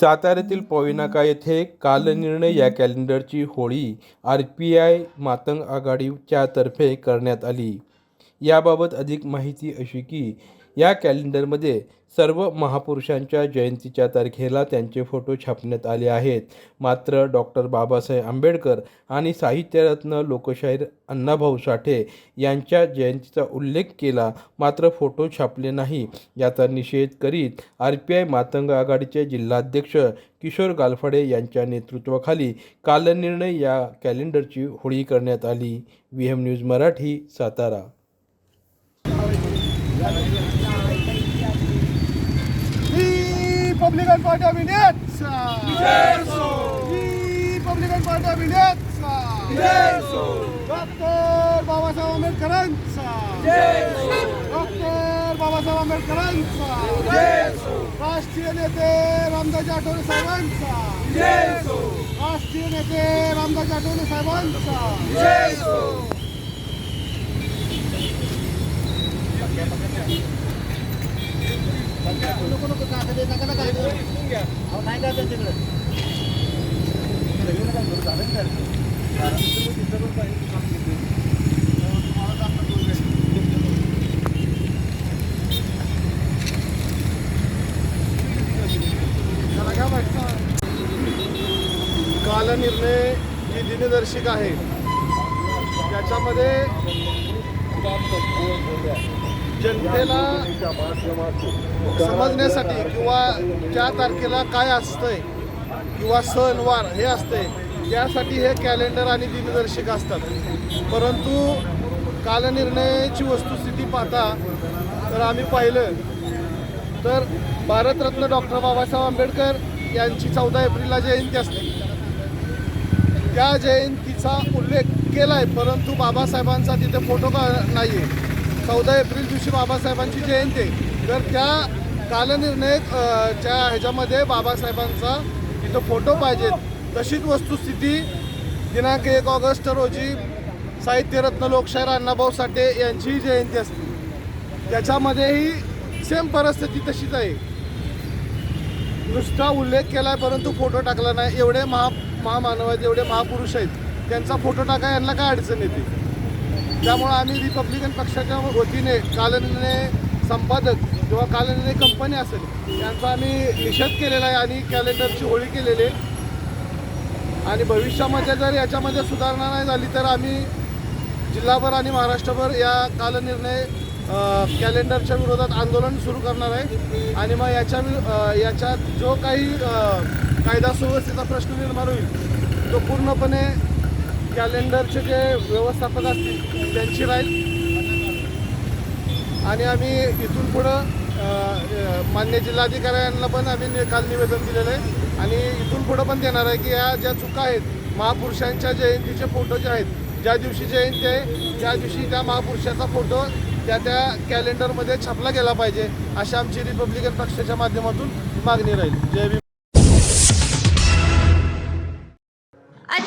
साताऱ्यातील पवनाका येथे कालनिर्णय या कॅलेंडरची होळी आर पी आय मातंग आघाडीच्या तर्फे करण्यात आली. याबाबत अधिक माहिती अशी की या कॅलेंडरमध्ये सर्व महापुरुषांच्या जयंतीच्या तारखेला त्यांचे फोटो छापण्यात आले आहेत. मात्र डॉक्टर बाबासाहेब आंबेडकर आणि साहित्यरत्न लोकशाहीर अण्णाभाऊ साठे यांच्या जयंतीचा उल्लेख केला मात्र फोटो छापले नाही. याचा निषेध करीत आर पी आय मातंग आघाडीचे जिल्हाध्यक्ष किशोर गालफडे यांच्या नेतृत्वाखाली कालनिर्णय या कॅलेंडरची होळी करण्यात आली. V M news Marathi Satara. Republican Party of इंडियाचा रिपब्लिकन पार्टी ऑफ इंडियाचा डॉक्टर बाबासाहेब आंबेडकरांचा डॉक्टर बाबासाहेब आंबेडकरांचा राष्ट्रीय नेते रामदास आठवले साहेबांचा राष्ट्रीय नेते रामदास आठवले साहेबांचा नको नको नाही का तिकडे कालनिर्णय ही दिनदर्शिका आहे. त्याच्यामध्ये जनतेला समजण्यासाठी किंवा त्या तारखेला काय असतंय किंवा सणवार हे असतंय त्यासाठी हे कॅलेंडर आणि दिनदर्शिका असतात. परंतु कालनिर्णयाची वस्तुस्थिती पाहता तर आम्ही पाहिलं तर भारतरत्न डॉक्टर बाबासाहेब आंबेडकर यांची चौदा एप्रिलला जयंती असते. त्या जयंतीचा उल्लेख केला आहे परंतु बाबासाहेबांचा तिथे फोटो का नाही आहे चौदा एप्रिल दिवशी बाबासाहेबांची जयंती. आहे तर त्या कालनिर्णय च्या ह्याच्यामध्ये बाबासाहेबांचा इथं फोटो पाहिजेत. तशीच वस्तुस्थिती दिनांक एक ऑगस्ट रोजी साहित्यरत्न लोकशाहीर अण्णाभाऊ साठे यांची जयंती असते. त्याच्यामध्येही सेम परिस्थिती तशीच आहे. नुसता उल्लेख केला आहे परंतु फोटो टाकला नाही. एवढे महा महामानव आहेत एवढे महापुरुष आहेत. त्यांचा फोटो टाका यांना काय अडचण येते? त्यामुळं आम्ही रिपब्लिकन पक्षाच्या वतीने कालनिर्णय संपादक किंवा कालनिर्णय कंपनी असेल यांचा आम्ही निषेध केलेला आहे आणि कॅलेंडरची होळी केलेली आहे. आणि भविष्यामध्ये जर याच्यामध्ये सुधारणा नाही झाली तर आम्ही जिल्हाभर आणि महाराष्ट्रभर या कालनिर्णय कॅलेंडरच्या विरोधात आंदोलन सुरू करणार आहे. आणि मग याच्या वि- याच्यात जो काही कायदा सुव्यवस्थेचा प्रश्न निर्माण होईल तो पूर्णपणे कॅलेंडरचे जे व्यवस्थापक असतील त्यांची राहील. आणि आम्ही इथून पुढं मान्य जिल्हाधिकाऱ्यांना पण आम्ही काल निवेदन दिलेलं आहे. आणि इथून पुढं पण देणार आहे की या ज्या चुका आहेत महापुरुषांच्या जयंतीचे फोटो जे आहेत ज्या दिवशी जयंती आहे त्या दिवशी त्या महापुरुषाचा फोटो त्या त्या कॅलेंडरमध्ये छापला गेला पाहिजे अशी आमची रिपब्लिकन पक्षाच्या माध्यमातून मागणी राहील. जय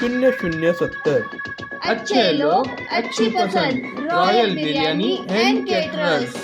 शून्य शून्य सत्तर. अच्छे लोक अच्छी पसंद रॉयल बिर्याणी अँड केटरर्स